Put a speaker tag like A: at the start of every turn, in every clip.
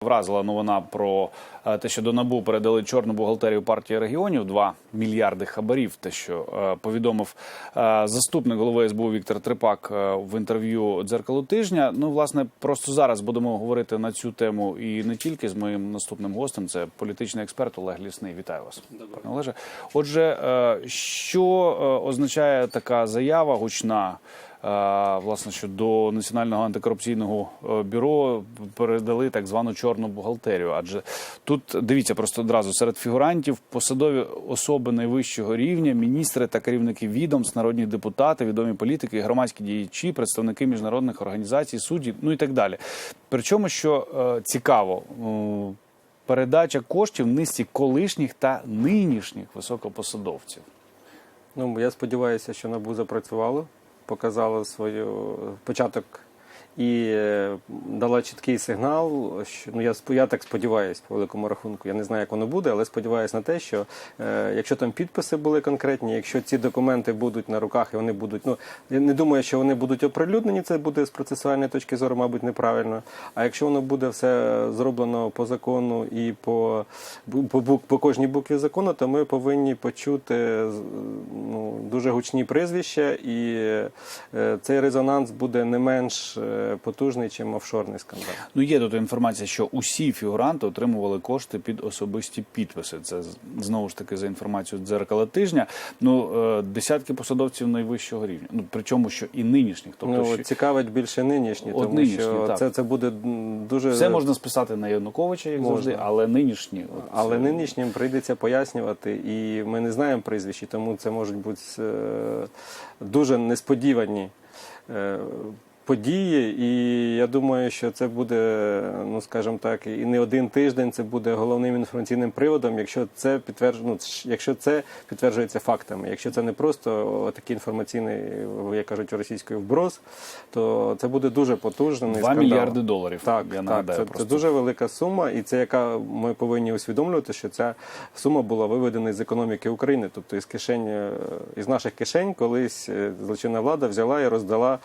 A: Вразила новина про е, те, що до набу передали чорну бухгалтерію партії регіонів 2 мільярди хабарів. Те, що е, повідомив е, заступник голови СБУ Віктор Трипак в інтерв'ю дзеркало тижня. Ну, власне, просто зараз будемо говорити на цю тему і не тільки з моїм наступним гостем. Це політичний експерт Олег Лісний. Вітаю вас, пане Олеже. Отже, що означає така заява гучна? Е, власне, що до Національного антикорупційного е, бюро передали так звану чорну бухгалтерію. Адже тут дивіться просто одразу серед фігурантів посадові особи найвищого рівня, міністри та керівники відомств, народні депутати, відомі політики, громадські діячі, представники міжнародних організацій, судді, ну і так далі. Причому, що е, цікаво. Передача коштів низці колишніх та нинішніх високопосадовців.
B: Ну, я сподіваюся, що НАБУ запрацювало, показало свою початок і е, дала чіткий сигнал. Що ну я я так сподіваюся, по великому рахунку. Я не знаю, як воно буде, але сподіваюся на те, що е, якщо там підписи були конкретні, якщо ці документи будуть на руках і вони будуть. Ну я не думаю, що вони будуть оприлюднені. Це буде з процесуальної точки зору, мабуть, неправильно. А якщо воно буде все зроблено по закону і по, по, бук- по кожній букві закону, то ми повинні почути ну, дуже гучні прізвища, і е, цей резонанс буде не менш е, потужний, ніж офшорний скандал.
A: Ну, є тут інформація, що усі фігуранти отримували кошти під особисті підписи. Це знову ж таки за інформацією дзеркала тижня. Ну е, десятки посадовців найвищого рівня. Ну причому що і нинішніх, тобто
B: ну,
A: що
B: цікавить більше нинішні,
A: От
B: тому
A: нинішні,
B: що
A: так.
B: це, це буде дуже
A: все можна списати на Януковича, як
B: Можна.
A: завжди, але нинішні, от
B: Але
A: це-
B: нинішнім прийдеться пояснювати, і ми не знаємо прізвищі, тому це можуть бути е, дуже несподівані е, події. І я думаю, що це буде, ну скажімо так, і не один тиждень. Це буде головним інформаційним приводом, якщо це підтвердж... ну, якщо це підтверджується фактами. Якщо це не просто такий інформаційний, як кажуть російською вброс, то це буде дуже потужний
A: 2
B: скандал.
A: мільярди доларів.
B: Так,
A: я
B: так це, це дуже велика сума, і це яка ми повинні усвідомлювати, що ця сума була виведена з економіки України, тобто із кишень, е, із наших кишень, колись е, злочинна влада взяла і роздала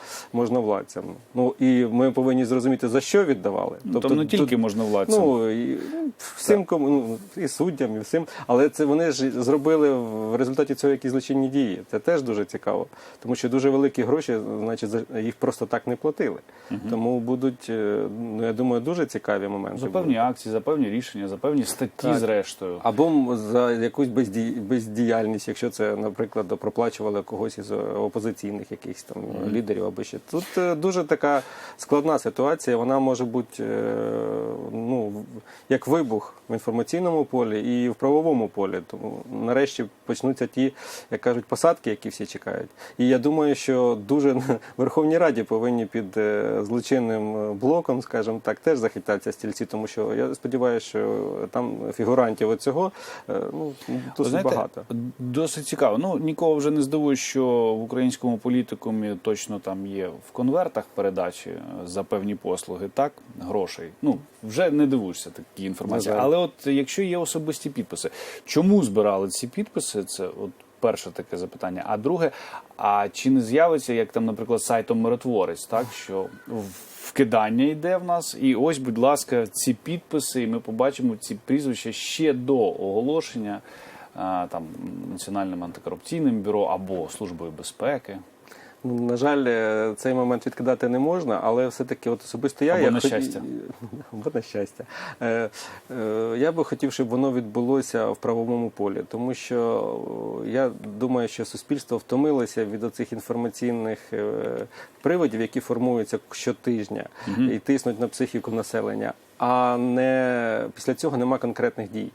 B: можновладцям. Ну і ми повинні зрозуміти за що віддавали.
A: Ну, Тобто не тільки можна владцям.
B: Ну і всім кому ну, і суддям, і всім, але це вони ж зробили в результаті цього якісь злочинні дії. Це теж дуже цікаво, тому що дуже великі гроші, значить, їх просто так не платили. Тому будуть, е, ну я думаю, дуже цікаві моменти.
A: за
B: будуть.
A: певні акції, за певні рішення, за певні статті,
B: Так.
A: зрештою.
B: Або за якусь безді... бездіяльність, якщо це, наприклад, проплачували когось із е, опозиційних якихось там лідерів або ще. Тут е, дуже така складна ситуація. Вона може бути е, ну, як вибух в інформаційному полі і в правовому полі. Тому нарешті почнуться ті, як кажуть, посадки, які всі чекають. І я думаю, що дуже на Верховній Раді повинні під е, злочинним е, блоком, скажімо так, теж захитатися стільці, тому що я сподіваюся, що там фігурантів оцього ну, досить
A: знаєте,
B: багато.
A: Досить цікаво. Ну нікого вже не здивує, що в українському політикумі точно там є в конвертах передачі е, за певні послуги, так грошей. Ну вже не дивуєшся такі інформації. Але от якщо є особисті підписи, чому збирали ці підписи? Це от. Перше таке запитання. А друге, а чи не з'явиться, як там, наприклад, сайтом миротворець, так що вкидання йде в нас, і ось, будь ласка, ці підписи, і ми побачимо ці прізвища ще до оголошення там Національним антикорупційним бюро або Службою безпеки.
B: На жаль, е, цей момент відкидати не можна, але все-таки от особисто я...
A: Або
B: я
A: на
B: хот-
A: щастя.
B: Або на щастя. Е, е, Я би хотів, щоб воно відбулося в правовому полі, тому що я думаю, що суспільство втомилося від оцих інформаційних е, приводів, які формуються щотижня і тиснуть на психіку населення, а не після цього нема конкретних дій.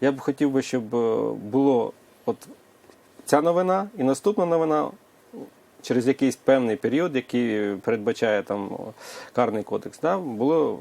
B: Я б хотів би, щоб е, було от ця новина і наступна новина через якийсь певний період, який передбачає там карний кодекс, да, було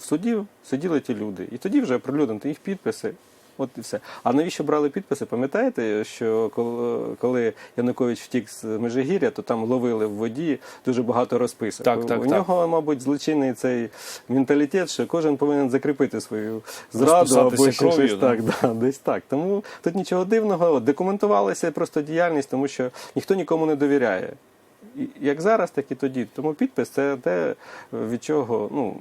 B: в суді сиділи ті люди. І тоді вже оприлюднити їх підписи. От і все. А навіщо брали підписи? Пам'ятаєте, що коли- коли Янукович втік з Межигір'я, то там ловили в воді дуже багато розписок.
A: Так, так,
B: У
A: так.
B: нього, мабуть, злочинний цей менталітет, що кожен повинен закріпити свою зраду або ще
A: кров'ю,
B: щось
A: да.
B: так. Да, десь так. Тому тут нічого дивного, документувалася просто діяльність, тому що ніхто нікому не довіряє. Як зараз, так і тоді. Тому підпис це те, від чого ну,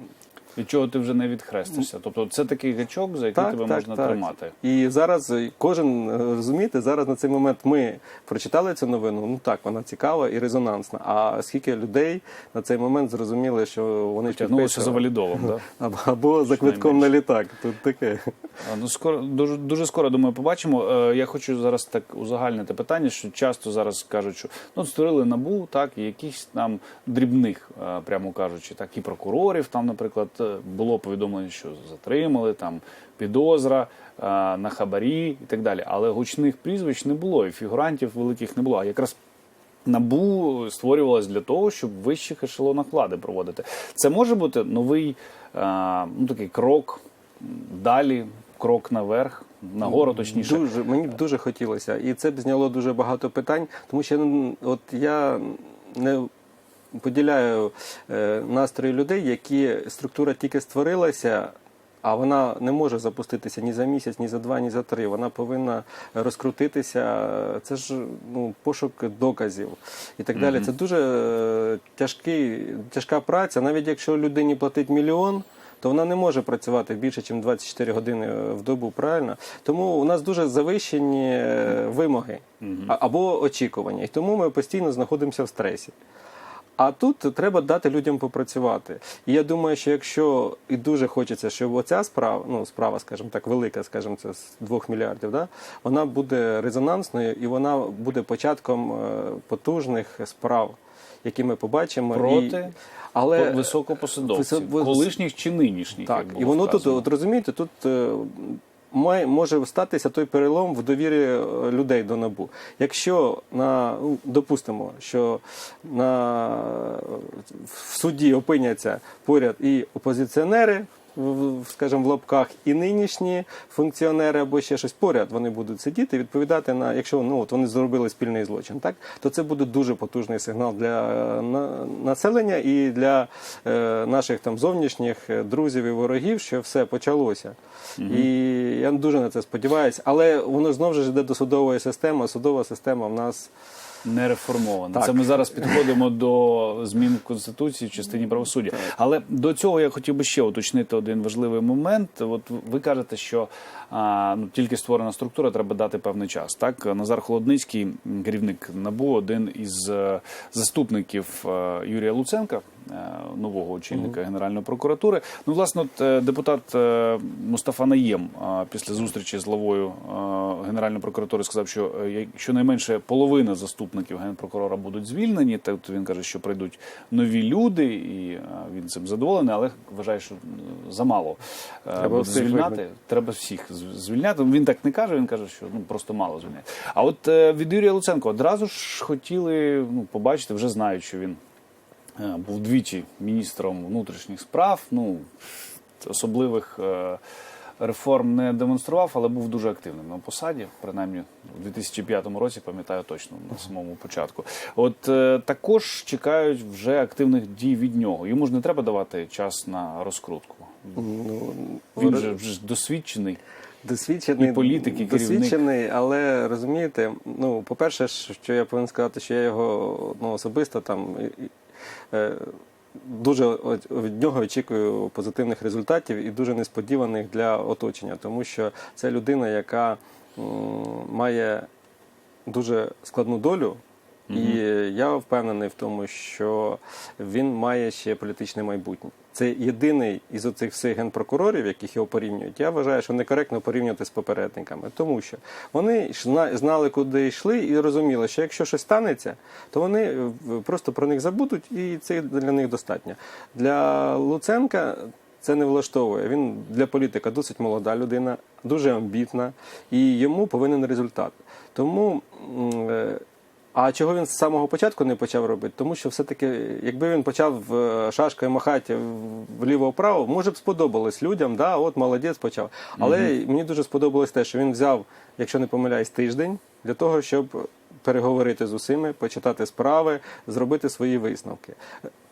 A: Від чого ти вже не відхрестишся? Тобто це такий гачок, за який тебе можна тримати.
B: І зараз е, кожен е, розумієте, зараз на цей момент ми прочитали цю новину. Ну так, вона цікава і резонансна. А скільки людей на цей момент зрозуміли, що вони
A: Тягнулося за валідовим, да?
B: або, або за квитком на літак. Тут таке.
A: А, Ну, скоро дуже дуже скоро думаю, побачимо. Е, я хочу зараз так узагальнити питання, що часто зараз кажуть, що ну створили набу, так і якісь там дрібних, прямо кажучи, так і прокурорів. Там, наприклад, було повідомлення, що затримали там підозра е, на хабарі і так далі. Але гучних прізвищ не було, і фігурантів великих не було. А якраз Набу створювалось для того, щоб в вищих ешелонах влади проводити. Це може бути новий е, ну, такий крок далі, крок наверх, нагору, точніше.
B: Дуже мені б дуже хотілося, і це б зняло дуже багато питань, тому що ну, от я не поділяю е, настрої людей, які структура тільки створилася. А вона не може запуститися ні за місяць, ні за два, ні за три. Вона повинна розкрутитися. Це ж ну, пошук доказів і так далі. Це дуже е, тяжкий, тяжка праця. Навіть якщо людині платить мільйон, то вона не може працювати більше, ніж 24 години в добу, правильно? Тому у нас дуже завищені е, вимоги а- або очікування. І тому ми постійно знаходимося в стресі. А тут треба дати людям попрацювати. І я думаю, що якщо і дуже хочеться, щоб оця справа, ну справа, скажімо так, велика, скажімо, це з 2 мільярдів, да, вона буде резонансною і вона буде початком е, потужних справ, які ми побачимо.
A: Проти
B: І... Але
A: високопосадовців, колишніх чи нинішніх.
B: так,
A: як було
B: і воно тут, от розумієте, тут е, має, може статися той перелом в довірі е, людей до набу. Якщо на ну, допустимо, що на в суді опиняться поряд і опозиціонери. Скажімо, в лапках і нинішні функціонери або ще щось поряд вони будуть сидіти відповідати на, якщо ну от вони зробили спільний злочин, так то це буде дуже потужний сигнал для е, населення і для е, наших там зовнішніх е, друзів і ворогів, що все почалося. І я дуже на це сподіваюся. Але воно знову ж йде до судової системи. а Судова система в нас
A: не реформована.
B: Так.
A: Це ми зараз підходимо до змін в конституції в частині правосуддя. Але до цього я хотів би ще уточнити один важливий момент. От ви кажете, що а, ну, тільки створена структура, треба дати певний час. Так, Назар Холодницький, керівник набу, один із е, заступників е, Юрія Луценка. Е, Нового очільника Генеральної прокуратури. Ну, власне, от, е, депутат е, Мустафа Наєм після зустрічі з главою Генеральної прокуратури сказав, що щонайменше половина заступників генпрокурора будуть звільнені. Тобто він каже, що прийдуть нові люди, і він цим задоволений, але вважає, що замало
B: Треба
A: буде звільняти.
B: вигнати.
A: Треба всіх звільняти. Він так не каже. Він каже, що ну просто мало звільняти. А от від Юрія Луценко одразу ж хотіли ну, побачити, вже знають, що він був двічі міністром внутрішніх справ. Ну особливих е, реформ не демонстрував, але був дуже активним на посаді, принаймні у 2005 році, пам'ятаю точно на самому початку. От е, також чекають вже активних дій від нього. Йому ж не треба давати час на розкрутку.
B: ну,
A: Він же вже досвідчений.
B: Досвідчений
A: І політик, і керівник.
B: досвідчений, але розумієте, ну по-перше, що я повинен сказати, що я його ну, особисто там е, дуже від нього очікую позитивних результатів і дуже несподіваних для оточення, тому що це людина, яка має дуже складну долю. І я впевнений в тому, що він має ще політичне майбутнє. Це єдиний із оцих всіх генпрокурорів, яких його порівнюють. Я вважаю, що некоректно порівнювати з попередниками, тому що вони знали, куди йшли, і розуміли, що якщо щось станеться, то вони е, просто про них забудуть, і це для них достатньо. Для Луценка це не влаштовує. Він для політика досить молода людина, дуже амбітна, і йому повинен результат. Тому. А чого він з самого початку не почав робити? Тому що все-таки, якби він почав е, шашкою махати вліво-вправо, може б сподобалось людям, да, от молодець почав. Але мені дуже сподобалось те, що він взяв, якщо не помиляюсь, тиждень для того, щоб переговорити з усіми, почитати справи, зробити свої висновки.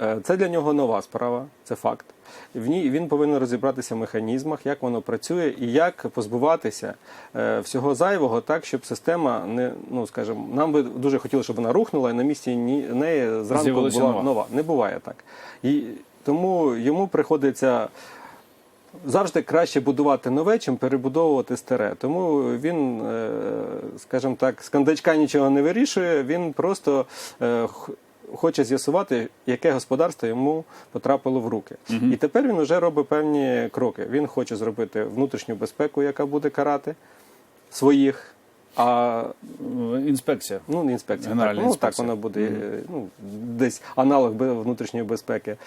B: Е, Це для нього нова справа, це факт. В ній він повинен розібратися в механізмах, як воно працює і як позбуватися е, всього зайвого, так щоб система не ну скажімо, нам би дуже хотілося, щоб вона рухнула, і на місці неї зранку була
A: нова.
B: Не буває так. І Тому йому приходиться завжди краще будувати нове, чим перебудовувати старе. Тому він, е, скажімо так, з кандачка нічого не вирішує, він просто е, хоче з'ясувати, яке господарство йому потрапило в руки. І тепер він вже робить певні кроки. Він хоче зробити внутрішню безпеку, яка буде карати своїх. А
A: Інспекція.
B: Ну, не інспекція.
A: Генеральна
B: так, ну, так воно буде е, ну, десь аналог внутрішньої безпеки.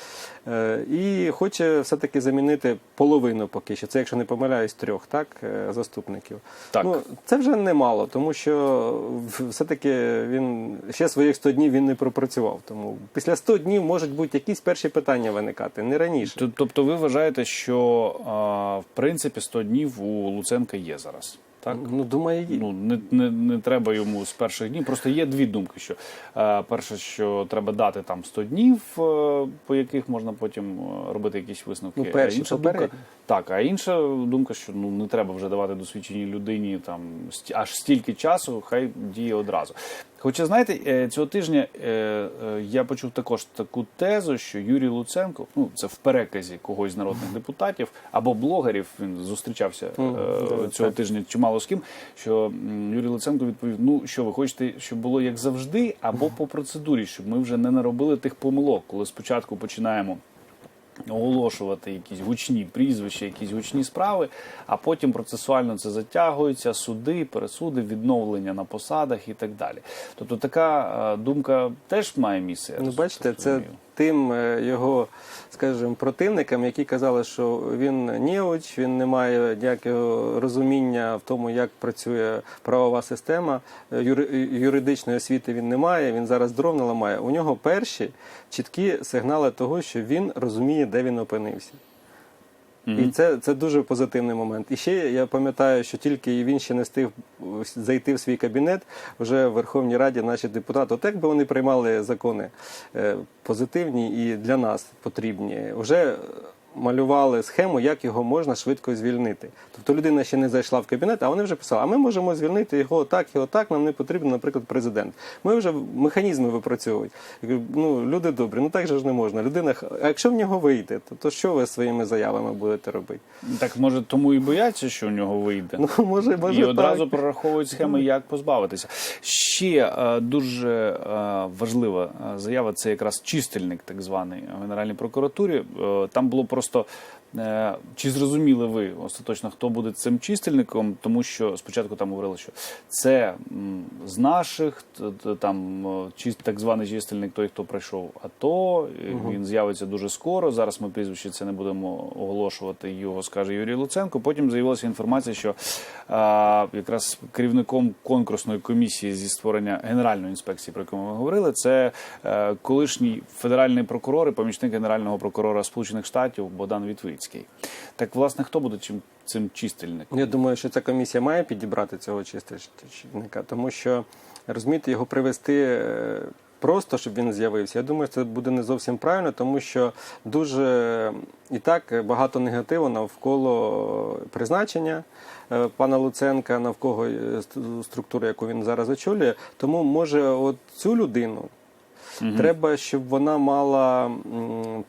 B: Е, і хоче все-таки замінити половину поки що. Це, якщо не помиляюсь, трьох так, е, заступників.
A: Так.
B: Ну, це вже немало, тому що все-таки він ще своїх 100 днів він не пропрацював. Тому після 100 днів можуть бути якісь перші питання виникати, не раніше.
A: Тобто ви вважаєте, що в принципі 100 днів у Луценка є зараз? Так?
B: Ну, думаю, є.
A: Ну не, не, не треба йому з перших днів. Просто є дві думки. Що е, перше, що треба дати там 100 днів, е, по яких можна потім е, робити якісь висновки.
B: Ну, перші
A: а інша думка. Так, а інша думка, що ну не треба вже давати досвідченій людині там аж стільки часу, хай діє одразу. Хоча знаєте, е, цього тижня е, е, я почув також таку тезу, що Юрій Луценко, ну це в переказі когось з народних депутатів або блогерів. Він зустрічався цього
B: так.
A: тижня чимало з ким. Що Юрій Луценко відповів: Ну що ви хочете, щоб було як завжди, або по процедурі, щоб ми вже не наробили тих помилок, коли спочатку починаємо. Оголошувати якісь гучні прізвища, якісь гучні справи, а потім процесуально це затягується, суди, пересуди, відновлення на посадах і так далі. Тобто така е, думка теж має місце. я
B: Ну, бачите, це. Тим е, його, скажімо, противникам, які казали, що він неуч, він не має ніякого розуміння в тому, як працює правова система. е, юри- юридичної освіти він не має. Він зараз дров не ламає. У нього перші чіткі сигнали того, що він розуміє, де він опинився. І це, це дуже позитивний момент. І ще я пам'ятаю, що тільки він ще не встиг зайти в свій кабінет, вже в Верховній Раді наші депутати, от як би вони приймали закони е, позитивні і для нас потрібні, вже малювали схему, як його можна швидко звільнити. Тобто людина ще не зайшла в кабінет, а вони вже писали, а ми можемо звільнити його так, його так, нам не потрібен, наприклад, президент. Ми вже механізми випрацьовують. Ну, люди добрі, ну так же ж не можна. Людина, а якщо в нього вийде, то, то що ви своїми заявами будете робити?
A: Так може тому і бояться, що у нього вийде.
B: Ну, може, може
A: і одразу
B: так.
A: прораховують схеми, як позбавитися. Ще е, дуже е, важлива е, заява це якраз чистильник, так званий в Генеральній прокуратурі. Е, там було просто. Е, Чи зрозуміли ви остаточно, хто буде цим чистильником? Тому що спочатку там говорили, що це з наших, там е, так званий чистильник, той, хто пройшов АТО, він з'явиться дуже скоро. Зараз ми прізвище це не будемо оголошувати. Його скаже Юрій Луценко. Потім з'явилася інформація, що а, якраз керівником конкурсної комісії зі створення генеральної інспекції, про яку ми говорили, це е, колишній федеральний прокурор і помічник генерального прокурора Сполучених Штатів Богдан Вітвицький. Так, власне, хто буде чим цим чистильником?
B: Я думаю, що ця комісія має підібрати цього чистильника, тому що розумієте, його привести е, просто, щоб він з'явився. Я думаю, це буде не зовсім правильно, тому що дуже і так багато негативу навколо призначення е, пана Луценка, навколо е, структури, яку він зараз очолює. Тому може, от цю людину. Треба, щоб вона мала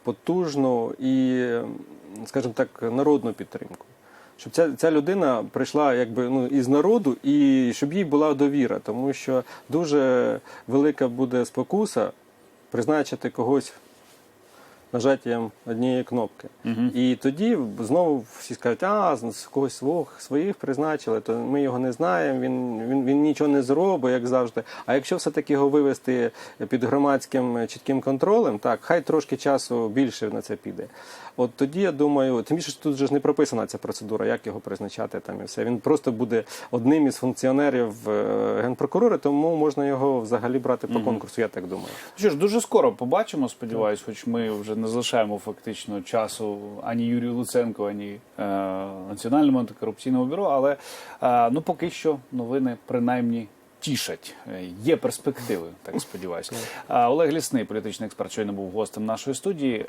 B: потужну і, скажімо так, народну підтримку. Щоб ця, ця людина прийшла якби ну із народу, і щоб їй була довіра, тому що дуже велика буде спокуса призначити когось нажаттям однієї кнопки. І тоді знову всі скажуть, а з когось свого, своїх призначили, то ми його не знаємо, він, він, він нічого не зробить, як завжди. А якщо все-таки його вивести під громадським е, чітким контролем, так, хай трошки часу більше на це піде. От тоді я думаю, тим більше тут же ж не прописана ця процедура, як його призначати там і все. Він просто буде одним із функціонерів е, генпрокурора, тому можна його взагалі брати по конкурсу, я так думаю.
A: Що ж, дуже скоро побачимо, сподіваюсь, хоч ми вже не залишаємо фактично часу ані Юрію Луценко, ані е, Національному антикорупційному бюро, але е, ну поки що новини принаймні. Тішать, Е, є перспективи, так сподіваюся. Олег Лісний, політичний експерт, щойно був гостем нашої студії.